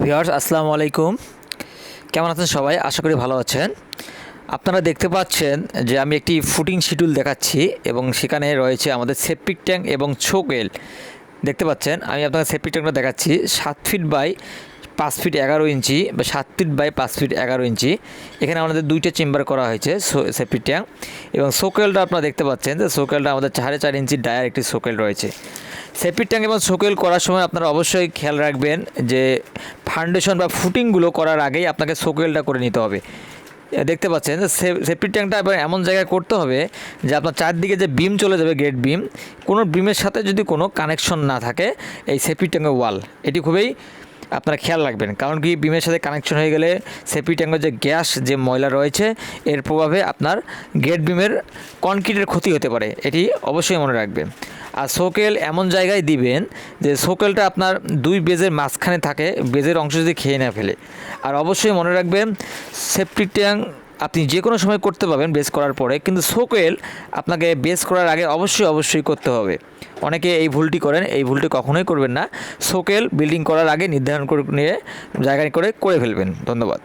Viewers, আসসালামু আলাইকুম। কেমন আছেন সবাই? আশা করি ভালো আছেন। আপনারা দেখতে পাচ্ছেন যে আমি একটি ফুটিং শিডিউল দেখাচ্ছি এবং সেখানে রয়েছে আমাদের সেপটিক ট্যাঙ্ক এবং ছোকেল দেখতে পাচ্ছেন, আমি আপনাকে সেপটিক ট্যাঙ্কটা দেখাচ্ছি। সাত ফিট বাই পাঁচ ফিট এগারো ইঞ্চি বা সাত ফিট বাই পাঁচ ফিট এগারো ইঞ্চি। এখানে আমাদের দুইটা চেম্বার করা হয়েছে সেপটিক ট্যাঙ্ক। এবং সোকেলটা আপনারা দেখতে পাচ্ছেন যে সোকেলটা আমাদের সাড়ে চার ইঞ্চি ডায়ার একটি সোকেল রয়েছে। সেপির ট্যাঙ্ক এবং সোকেল করার সময় আপনারা অবশ্যই খেয়াল রাখবেন যে ফাউন্ডেশন বা ফুটিংগুলো করার আগেই আপনাকে সোকেলটা করে নিতে হবে। দেখতে পাচ্ছেন যে সেপির ট্যাঙ্কটা এবার এমন জায়গায় করতে হবে যে আপনার চারদিকে যে বিম চলে যাবে গেট বিম, কোনো বিমের সাথে যদি কোনো কানেকশন না থাকে, এই সেপির ট্যাঙ্কের ওয়াল, এটি খুবই আপনারা খেয়াল রাখবেন। কারণ কি, বিমের সাথে কানেকশন হয়ে গেলে সেপি ট্যাঙ্কের যে গ্যাস যে ময়লা রয়েছে, এর প্রভাবে আপনার গেট বিমের কনক্রিটের ক্ষতি হতে পারে। এটি অবশ্যই মনে রাখবেন। আর সোকেল এমন জায়গায় দিবেন যে সোকেলটা আপনার দুই বেজের মাঝখানে থাকে বেজের অংশ যদি খেয়ে না ফেলে। আর অবশ্যই মনে রাখবেন সেপটিক ট্যাঙ্ক আপনি যে কোনো সময় করতে পারবেন বেস করার পরে। কিন্তু সোকোয়েল আপনাকে বেস করার আগে অবশ্যই অবশ্যই করতে হবে। অনেকে এই ভুলটি করেন, এই ভুলটি কখনোই করবেন না। সোকেল বিল্ডিং করার আগে নির্ধারণ করে, নিয়ে জায়গায় করে করে ফেলবেন। ধন্যবাদ।